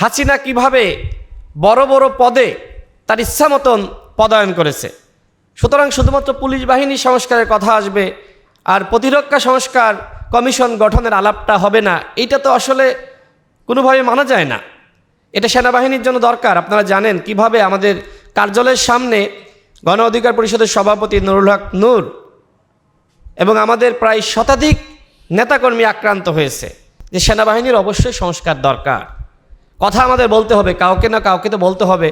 হাসিনা কীভাবে বড় বড় পদে তার ইচ্ছা মতন পদায়ন করেছে? সুতরাং শুধুমাত্র পুলিশ বাহিনী সংস্কারের কথা আসবে আর প্রতিরক্ষা সংস্কার কমিশন গঠনের আলাপটা হবে না, এটা তো আসলে কোনোভাবে মানা যায় না। এটা সেনাবাহিনীর জন্য দরকার। আপনারা জানেন কীভাবে আমাদের কার্যালয়ের সামনে গণ অধিকার পরিষদের সভাপতি নুরুল হক নূর এবং আমাদের প্রায় শতাধিক নেতাকর্মী আক্রান্ত হয়েছে। যে সেনাবাহিনীর অবশ্যই সংস্কার দরকার। কথা আমাদের বলতে হবে, কাউকে না কাউকে তো বলতে হবে।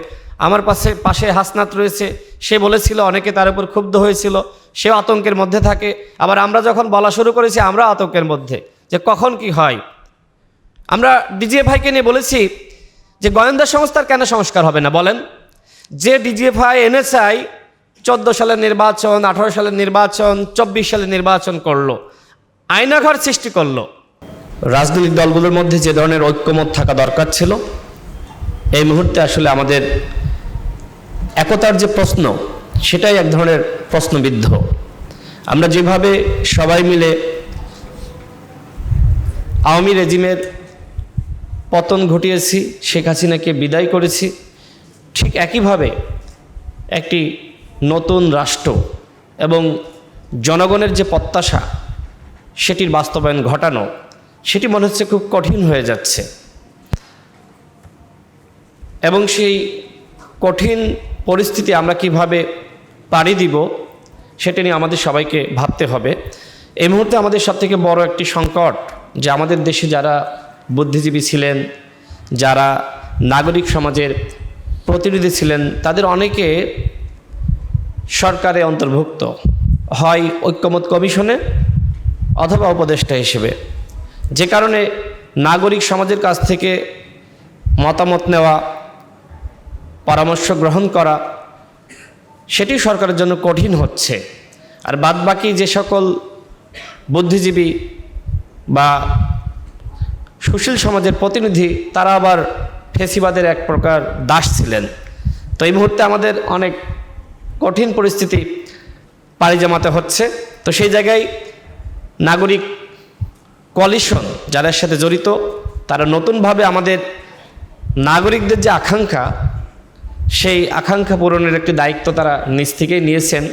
আমার পাশে পাশে হাসনাত রয়েছে, সে বলেছিল, অনেকে তার উপর ক্ষুব্ধ হয়েছিল, সেও আতঙ্কের মধ্যে থাকে। আবার আমরা যখন বলা শুরু করেছি আমরা আতঙ্কের মধ্যে, যে কখন কি হয়। আমরা ডিজিএ ভাইকে নিয়ে বলেছি যে, গোয়েন্দা সংস্থার কেন সংস্কার হবে না, বলেন। যে ডিজিএফআই এনএসআই চোদ্দ সালের নির্বাচন, আঠারো সালের নির্বাচন, চব্বিশ সালের নির্বাচন করল, আয়নাঘর সৃষ্টি করল রাজনৈতিক দলগুলোর মধ্যে যে ধরনের ঐক্যমত থাকা দরকার ছিল, এই মুহূর্তে আসলে আমাদের একতার যে প্রশ্ন, সেটাই এক ধরনের প্রশ্নবিদ্ধ। আমরা যেভাবে সবাই মিলে আওয়ামী রেজিমের পতন ঘটিয়েছি, শেখ হাসিনাকে বিদায় করেছি, ঠিক একইভাবে একটি নতুন রাষ্ট্র এবং জনগণের যে প্রত্যাশা, সেটির বাস্তবায়ন ঘটানো সেটি মনে হচ্ছে খুব কঠিন হয়ে যাচ্ছে। এবং সেই কঠিন পরিস্থিতি আমরা কীভাবে পাড়ি দিব, সেটা নিয়ে আমাদের সবাইকে ভাবতে হবে। এই মুহূর্তে আমাদের সবথেকে বড় একটি সংকট যে আমাদের দেশে যারা বুদ্ধিজীবী ছিলেন, যারা নাগরিক সমাজের প্রতিনিধি ছিলেন, তাদের অনেকে সরকারে অন্তর্ভুক্ত হয় ঐক্যমত কমিশনে অথবা উপদেষ্টা হিসেবে। যে কারণে নাগরিক সমাজের কাছ থেকে মতামত নেওয়া, পরামর্শ গ্রহণ করা, সেটি সরকারের জন্য কঠিন হচ্ছে। আর বাদবাকি যে সকল বুদ্ধিজীবী বা সুশীল সমাজের প্রতিনিধি, তারা আবার ফেসিবাদের এক প্রকার দাস ছিলেন। তো এই মুহূর্তে আমাদের অনেক কঠিন পরিস্থিতি পাড়ি জমাতে হচ্ছে। তো সেই জায়গায় নাগরিক কোয়ালিশন যারা এর সাথে জড়িত, তারা নতুনভাবে আমাদের নাগরিকদের যে আকাঙ্ক্ষা, সেই আকাঙ্ক্ষা পূরণের একটি দায়িত্ব তারা নিজ থেকেই নিয়েছেন।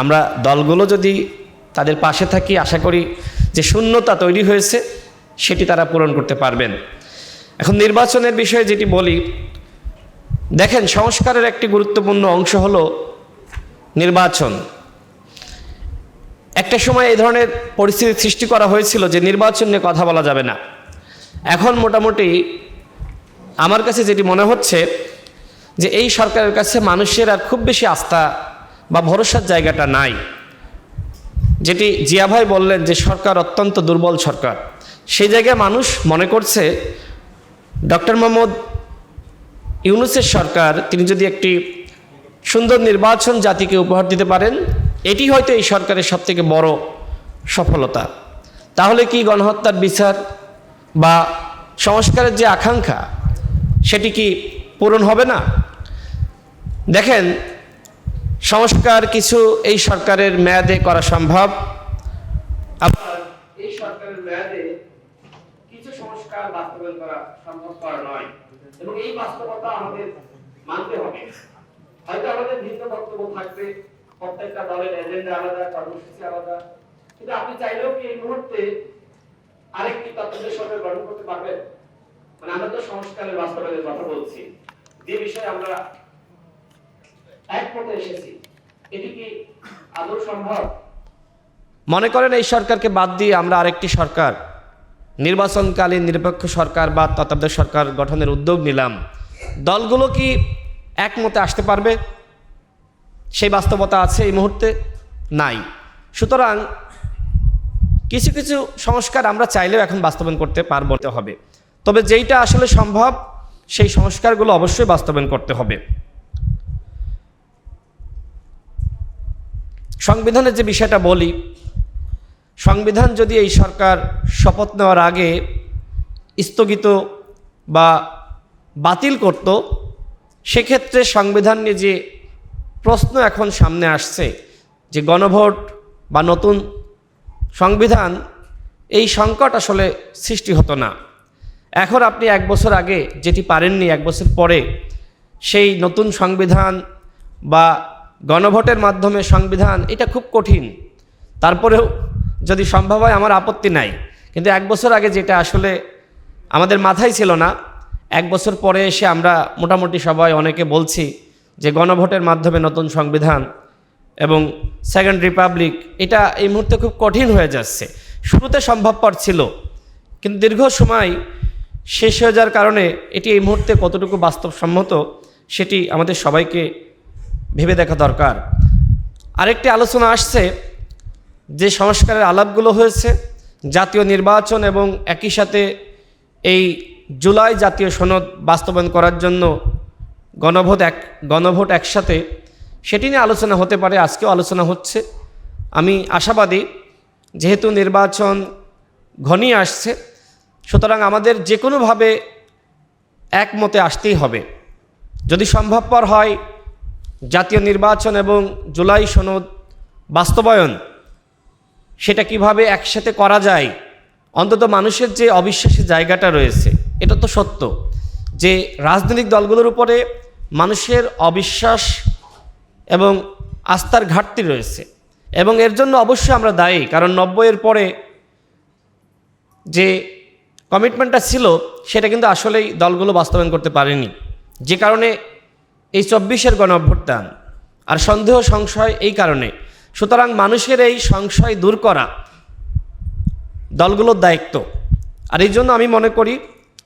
আমরা দলগুলো যদি তাদের পাশে থাকি, আশা করি যে শূন্যতা তৈরি হয়েছে, সেটি তারা পূরণ করতে পারবেন। এখন নির্বাচনের বিষয়ে যেটি বলি, দেখেন সংস্কারের একটি গুরুত্বপূর্ণ অংশ হলো নির্বাচন। একটা সময় এই ধরনের পরিস্থিতি সৃষ্টি করা হয়েছিল যে নির্বাচন নিয়ে কথা বলা যাবে না। এখন মোটামুটি আমার কাছে যেটি মনে হচ্ছে যে এই সরকারের কাছে মানুষের আর খুব বেশি আস্থা বা ভরসার জায়গাটা নাই। যেটি জিয়া ভাই বললেন যে সরকার অত্যন্ত দুর্বল সরকার। সেই জায়গায় মানুষ মনে করছে ডক্টর মোহাম্মদ ইউনুসের সরকার, তিনি যদি একটি সুন্দর নির্বাচন জাতিকে উপহার দিতে পারেন এটি হয়তো এই সরকারের সবথেকে বড় সফলতা। তাহলে কি গণহত্যার বিচার বা সংস্কারের যে আকাঙ্ক্ষা, সেটি কি পূরণ হবে না? দেখেন, সংস্কার কিছু এই সরকারের মেয়াদে করা সম্ভব। এই সরকারের মেয়াদে কিছু সংস্কার বাস্তবায়ন করা সম্ভব করা নয়। এবং এই বাস্তবতা আমাদের মানতে হবে। হয়তো আমাদের ভিন্ন বক্তব্য থাকবে প্রত্যেকটা দলের এজেন্ডা আলাদা, কর্মসূচি আলাদা। কিন্তু আপনি চাইলেও কি এই মুহূর্তে আরেকটি তত্ত্বের সরকার গঠন করতে পারবেন? মানে আমরা তো সংস্কারের বাস্তবায়নের কথা বলছি। যে বিষয়ে আমরা এক পথে এসেছি। এটি কি আদৌ সম্ভব? মনে করেন এই সরকারকে বাদ দিয়ে আমরা আরেকটি সরকার, নির্বাচনকালীন নিরপেক্ষ সরকার বা তত্ত্বাবধায়ক সরকার গঠনের উদ্যোগ নিলাম। দলগুলো কি একমতে আসতে পারবে? সেই বাস্তবতা আছে এই মুহূর্তে নাই। সুতরাং কিছু কিছু সংস্কার আমরা চাইলেও এখন বাস্তবায়ন করতে পারব হবে। তবে যেইটা আসলে সম্ভব, সেই সংস্কারগুলো অবশ্যই বাস্তবায়ন করতে হবে। সংবিধানের যে বিষয়টা বলি, সংবিধান যদি এই সরকার শপথ নেওয়ার আগে স্থগিত বা বাতিল করত, সেক্ষেত্রে সংবিধান নিয়ে যে প্রশ্ন এখন সামনে আসছে যে গণভোট বা নতুন সংবিধান, এই সংকট আসলে সৃষ্টি হতো না। এখন আপনি এক বছর আগে যেটি পারেননি, এক বছর পরে সেই নতুন সংবিধান বা গণভোটের মাধ্যমে সংবিধান, এটা খুব কঠিন। তারপরেও যদি সম্ভব হয়, আমার আপত্তি নাই। কিন্তু এক বছর আগে যেটা আসলে আমাদের মাথায় ছিল না, এক বছর পরে এসে আমরা মোটামুটি সবাই অনেকে বলছি যে গণভোটের মাধ্যমে নতুন সংবিধান এবং সেকেন্ড রিপাবলিক এটা এই মুহূর্তে খুব কঠিন হয়ে যাচ্ছে। শুরুতে সম্ভবপর ছিল, কিন্তু দীর্ঘ সময় শেষ হয়ে যাওয়ার কারণে এটি এই মুহূর্তে কতটুকু বাস্তবসম্মত সেটি আমাদের সবাইকে ভেবে দেখা দরকার। আরেকটি আলোচনা আসছে যে সংস্কারের আলাপগুলো হয়েছে, জাতীয় নির্বাচন এবং একই সাথে এই জুলাই জাতীয় সনদ বাস্তবায়ন করার জন্য গণভোট এক, গণভোট একসাথে, সেটি নিয়ে আলোচনা হতে পারে, আজকেও আলোচনা হচ্ছে। আমি আশাবাদী, যেহেতু নির্বাচন ঘনিয়ে আসছে, সুতরাং আমাদের যে কোনোভাবে একমতে আসতেই হবে। যদি সম্ভবপর হয়, জাতীয় নির্বাচন এবং জুলাই সনদ বাস্তবায়ন, সেটা কীভাবে একসাথে করা যায়, অন্তত মানুষের যে অবিশ্বাসী জায়গাটা রয়েছে, এটা তো সত্য যে রাজনৈতিক দলগুলোর উপরে মানুষের অবিশ্বাস এবং আস্থার ঘাটতি রয়েছে। এবং এর জন্য অবশ্যই আমরা দায়ী, কারণ নব্বইয়ের পরে যে কমিটমেন্টটা ছিল, সেটা কিন্তু আসলেই দলগুলো বাস্তবায়ন করতে পারেনি। যে কারণে এই চব্বিশের গণ অভ্যুত্থান আর সন্দেহ সংশয় এই কারণে। সুতরাং মানুষের এই সংশয় দূর করা দলগুলোর দায়িত্ব। আর এই জন্য আমি মনে করি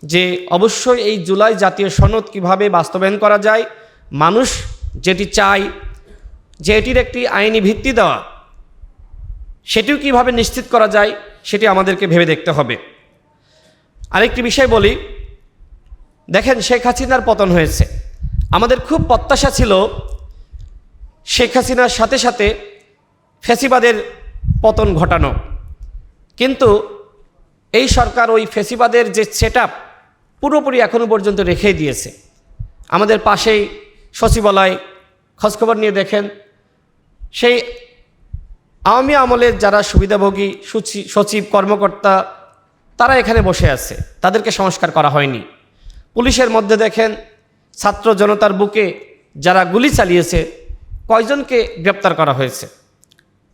যে অবশ্যই এই জুলাই জাতীয় সনদ কীভাবে বাস্তবায়ন করা যায়, মানুষ যেটি চায় যে এটির একটি আইনি ভিত্তি দেওয়া, সেটিও কীভাবে নিশ্চিত করা যায়, সেটি আমাদেরকে ভেবে দেখতে হবে। আরেকটি বিষয় বলি, দেখেন শেখ হাসিনার পতন হয়েছে। আমাদের খুব প্রত্যাশা ছিল শেখ হাসিনার সাথে সাথে ফেসিবাদের পতন ঘটানো। কিন্তু এই সরকার ওই ফেসিবাদের যে সেট পুরোপুরি এখনও পর্যন্ত রেখেই দিয়েছে। আমাদের পাশেই সচিবালয়, খোঁজখবর নিয়ে দেখেন। সেই আওয়ামী আমলের যারা সুবিধাভোগী সচিব, কর্মকর্তা, তারা এখানে বসে আছে। তাদেরকে সংস্কার করা হয়নি। পুলিশের মধ্যে দেখেন, ছাত্র জনতার বুকে যারা গুলি চালিয়েছে, কয়জনকে গ্রেপ্তার করা হয়েছে?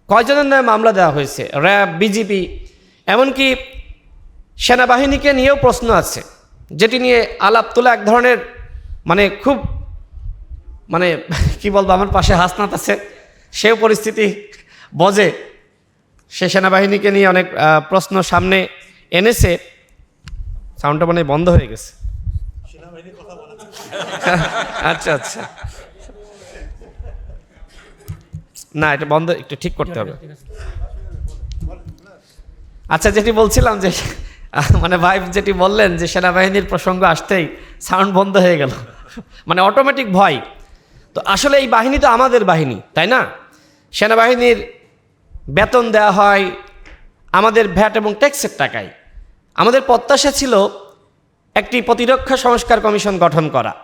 কয়জনের নামে মামলা দেওয়া হয়েছে? র্যাব বিজিপি এমনকি সেনাবাহিনীকে নিয়েও প্রশ্ন আছে। যেটি নিয়ে আলাপ তোলা এক ধরনের মানে খুব মানে কি বলব, আমার পাশে হাসনাত আছে। সেও পরিস্থিতি বজে সে সেনাবাহিনীকে নিয়ে অনেক প্রশ্ন সামনে এনেছে। সাউন্ডটা মানে বন্ধ হয়ে গেছে। আচ্ছা আচ্ছা। না, এটা বন্ধ, একটু ঠিক করতে হবে। আচ্ছা যেটি বলছিলাম যে মানে ভাইফ যেটি বললেন যে সেনাবাহিনীর প্রসঙ্গ আসতেই সাউন্ড বন্ধ হয়ে গেল। মানে অটোমেটিক ভয়। তো আসলে এই বাহিনী তো আমাদের বাহিনী, তাই না? সেনাবাহিনীর বেতন দেওয়া হয়, আমাদের ভ্যাট এবং ট্যাক্সের টাকায়। আমাদের প্রত্যাশা ছিল একটি প্রতিরক্ষা সংস্কার কমিশন গঠন করা।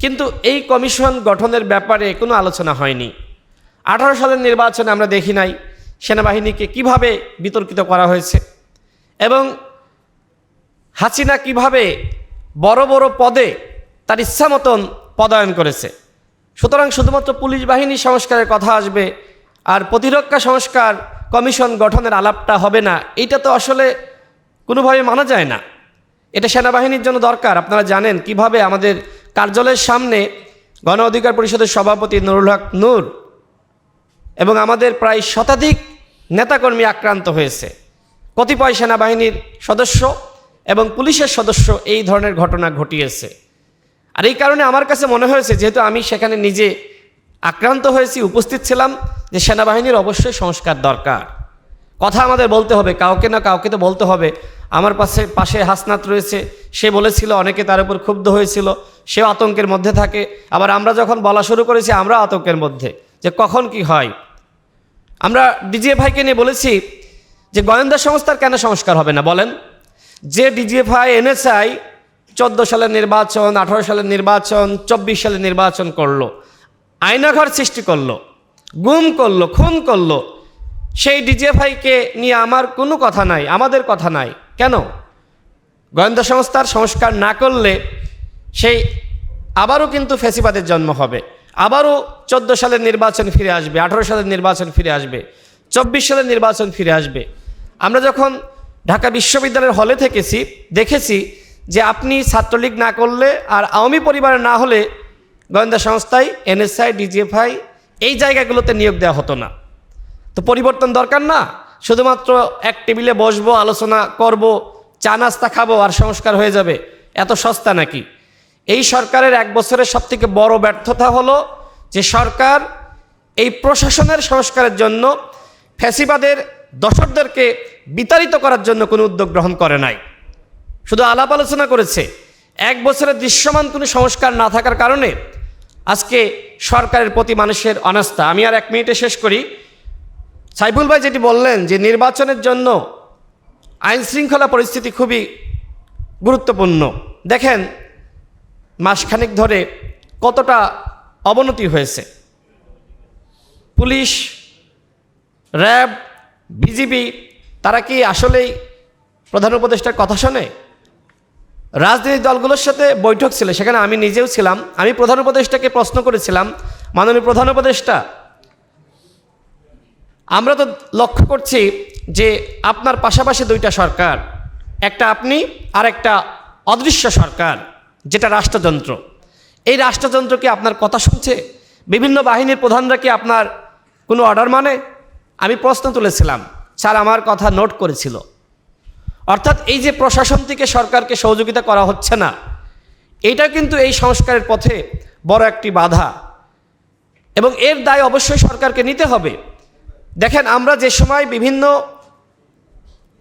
কিন্তু এই কমিশন গঠনের ব্যাপারে কোনো আলোচনা হয়নি। আঠারো সালের নির্বাচনে আমরা দেখি নাই সেনাবাহিনীকে কীভাবে বিতর্কিত করা হয়েছে। এবং হাসিনা কীভাবে বড় বড় পদে তার ইচ্ছা মতন পদায়ন করেছে? সুতরাং শুধুমাত্র পুলিশ বাহিনী সংস্কারের কথা আসবে আর প্রতিরক্ষা সংস্কার কমিশন গঠনের আলাপটা হবে না, এটা তো আসলে কোনোভাবে মানা যায় না। এটা সেনাবাহিনীর জন্য দরকার। আপনারা জানেন কীভাবে আমাদের কার্যালয়ের সামনে গণ অধিকার পরিষদের সভাপতি নুরুল হক নূর এবং আমাদের প্রায় শতাধিক নেতাকর্মী আক্রান্ত হয়েছে। কতিপয় সেনাবাহিনীর সদস্য এবং পুলিশের সদস্য এই ধরনের ঘটনা ঘটিয়েছে। আর এই কারণে আমার কাছে মনে হয়েছে, যেহেতু আমি সেখানে নিজে আক্রান্ত হয়েছি, উপস্থিত ছিলাম, যে সেনাবাহিনীর অবশ্যই সংস্কার দরকার। কথা আমাদের বলতে হবে, কাউকে না কাউকে তো বলতে হবে। আমার পাশে পাশে হাসনাত রয়েছে, সে বলেছিল, অনেকে তার উপর ক্ষুব্ধ হয়েছিল, সেও আতঙ্কের মধ্যে থাকে। আবার আমরা যখন বলা শুরু করেছি, আমরা আতঙ্কের মধ্যে, যে কখন কি হয়। আমরা ডিজিএ ভাইকে নিয়ে বলেছি যে, গোয়েন্দা সংস্থার কেন সংস্কার হবে না, বলেন। যে ডিজিএফআই এনএসআই চোদ্দ সালের নির্বাচন, আঠারো সালের নির্বাচন, চব্বিশ সালের নির্বাচন করল। আয়নাঘর সৃষ্টি করল, গুম করল, খুন করল। সেই ডিজিএফআইকে নিয়ে আমার কোনো কথা নাই, আমাদের কথা নাই। কেন? গোয়েন্দা সংস্থার সংস্কার না করলে সেই আবারও কিন্তু ফেসিবাদের জন্ম হবে। আবারও চোদ্দ সালের নির্বাচন ফিরে আসবে, আঠারো সালের নির্বাচন ফিরে আসবে, চব্বিশ সালের নির্বাচন ফিরে আসবে। আমরা যখন ঢাকা বিশ্ববিদ্যালয়ের হলে থেকেছি, দেখেছি যে আপনি ছাত্রলীগ না করলে আর আওয়ামী পরিবারে না হলে গোয়েন্দা সংস্থায়, এনএসআই, ডিজিএফআই, এই জায়গাগুলোতে নিয়োগ দেওয়া হতো না। তো পরিবর্তন দরকার না? শুধুমাত্র এক টেবিলে বসবো, আলোচনা করব, চা নাস্তা খাব আর সংস্কার হয়ে যাবে, এত সস্তা নাকি? এই সরকারের এক বছরের সবথেকে বড় ব্যর্থতা হলো যে সরকার এই প্রশাসনের সংস্কারের জন্য ফ্যাসিবাদের দশকদেরকে বিতাড়িত করার জন্য কোনো উদ্যোগ গ্রহণ করে নাই। শুধু আলাপ আলোচনা করেছে। এক বছরের দৃশ্যমান কোনো সংস্কার না থাকার কারণে আজকে সরকারের প্রতি মানুষের অনাস্থা। আমি আর এক মিনিটে শেষ করি। সাইফুল ভাই যেটি বললেন যে নির্বাচনের জন্য আইন শৃঙ্খলা পরিস্থিতি খুবই গুরুত্বপূর্ণ। দেখেন, মাসখানেক ধরে কতটা অবনতি হয়েছে। পুলিশ, র্যাব, বিজিবি তারা কি আসলেই প্রধান উপদেষ্টার কথা শোনে? রাজনৈতিক দলগুলোর সাথে বৈঠক ছিল, সেখানে আমি নিজেও ছিলাম। আমি প্রধান উপদেষ্টাকে প্রশ্ন করেছিলাম, মাননীয় প্রধান উপদেষ্টা, আমরা তো লক্ষ্য করছি যে আপনার পাশাপাশি দুইটা সরকার, একটা আপনি আর একটা অদৃশ্য সরকার, যেটা রাষ্ট্রযন্ত্র। এই রাষ্ট্রযন্ত্র কি আপনার কথা শুনছে? বিভিন্ন বাহিনীর প্রধানরা কি আপনার কোনো অর্ডার মানে? আমি প্রশ্ন তুলেছিলাম। স্যার আমার কথা নোট করেছিল। অর্থাৎ এই যে প্রশাসন থেকে সরকারকে সহযোগিতা করা হচ্ছে না, এটা কিন্তু এই সংস্কারের পথে বড় একটি বাধা। এবং এর দায় অবশ্যই সরকারকে নিতে হবে। দেখেন, আমরা যে সময় বিভিন্ন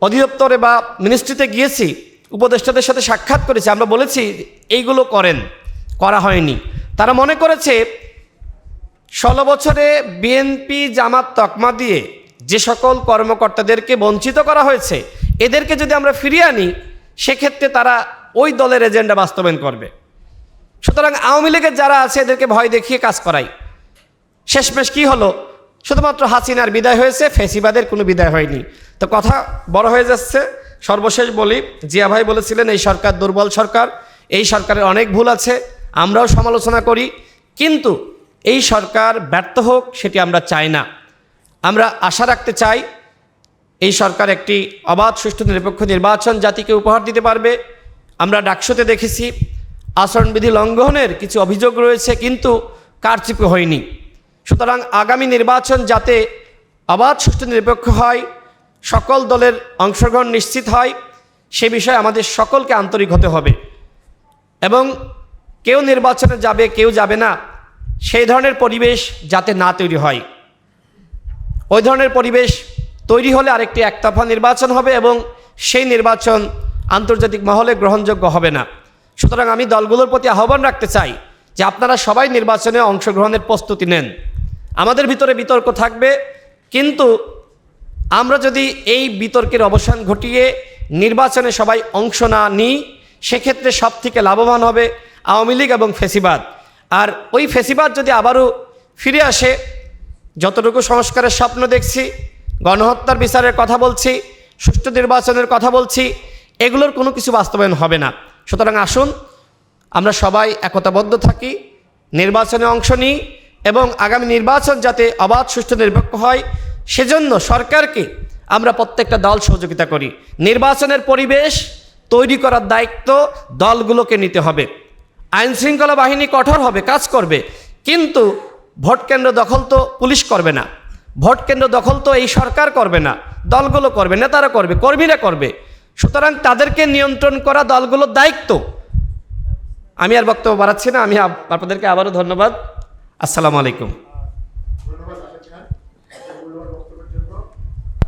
অধিদপ্তরে বা মিনিস্ট্রিতে গিয়েছি, উপদেষ্টাদের সাথে সাক্ষাৎ করেছি, আমরা বলেছি, এইগুলো করেন। করা হয়নি। তারা মনে করেছে, ষোলো বছরে বিএনপি জামাত তকমা দিয়ে যে সকল কর্মকর্তাদেরকে বঞ্চিত করা হয়েছে, এদেরকে যদি আমরা ফিরিয়ে আনি, সেক্ষেত্রে তারা ওই দলের এজেন্ডা বাস্তবায়ন করবে। সুতরাং আওয়ামী লীগের যারা আছে, এদেরকে ভয় দেখিয়ে কাজ করাই। শেষমেশ কি হলো? শুধুমাত্র হাসিনার বিদায় হয়েছে, ফেসিবাদের কোনো বিদায় হয়নি। তো কথা বড় হয়ে যাচ্ছে। সর্বশেষ বলি, জিয়া ভাই বলেছিলেন, এই সরকার দুর্বল সরকার, এই সরকারের অনেক ভুল আছে, আমরাও সমালোচনা করি। কিন্তু এই সরকার ব্যর্থ হোক, সেটি আমরা চাই না। আমরা আশা রাখতে চাই এই সরকার একটি অবাধ, সুষ্ঠু, নিরপেক্ষ নির্বাচন জাতিকে উপহার দিতে পারবে। আমরা ডাকসুতে দেখেছি আচরণবিধি লঙ্ঘনের কিছু অভিযোগ রয়েছে, কিন্তু কারচুপি হয়নি। সুতরাং আগামী নির্বাচন যাতে অবাধ, সুষ্ঠু, নিরপেক্ষ হয়, সকল দলের অংশগ্রহণ নিশ্চিত হয়, সে বিষয়ে আমাদের সকলকে আন্তরিক হতে হবে। এবং কেউ নির্বাচনে যাবে, কেউ যাবে না, সেই ধরনের পরিবেশ যাতে না তৈরি হয়। ওই ধরনের পরিবেশ তৈরি হলে আরেকটি একতরফা নির্বাচন হবে এবং সেই নির্বাচন আন্তর্জাতিক মহলে গ্রহণযোগ্য হবে না। সুতরাং আমি দলগুলোর প্রতি আহ্বান রাখতে চাই যে আপনারা সবাই নির্বাচনে অংশগ্রহণের প্রস্তুতি নেন। আমাদের ভিতরে বিতর্ক থাকবে, কিন্তু আমরা যদি এই বিতর্কের অবসান ঘটিয়ে নির্বাচনে সবাই অংশ না নিই, সেক্ষেত্রে সব থেকে লাভবান হবে আওয়ামী লীগ এবং ফেসিবাদ। আর ওই ফেসিবাদ যদি আবারও ফিরে আসে যতটুকু সংস্কারের স্বপ্ন দেখছি, গণহত্যার বিচারের কথা বলছি, সুষ্ঠু নির্বাচনের কথা বলছি, এগুলোর কোনো কিছু বাস্তবায়ন হবে না। সুতরাং আসুন, আমরা সবাই একতাবদ্ধ থাকি, নির্বাচনে অংশ নিই এবং আগামী নির্বাচন যাতে অবাধ, সুষ্ঠু, নিরপেক্ষ হয়, সেজন্য সরকারকে আমরা প্রত্যেকটা দল সহযোগিতা করি। নির্বাচনের পরিবেশ তৈরি করার দায়িত্ব দলগুলোকে নিতে হবে। আইনশৃঙ্খলা বাহিনী কঠোর হবে, কাজ করবে। কিন্তু ভোট কেন্দ্র দখল তো পুলিশ করবে না। ভোট কেন্দ্র দখল তো এই সরকার করবে না। দলগুলো করবে, নেতারা করবে, কর্মীরা করবে। সুতরাং তাদেরকে নিয়ন্ত্রণ করা দলগুলোর দায়িত্ব। আমি আর বক্তব্য বাড়াচ্ছি না। আমি আপনাদেরকে আবারও ধন্যবাদ। আসসালামু আলাইকুম।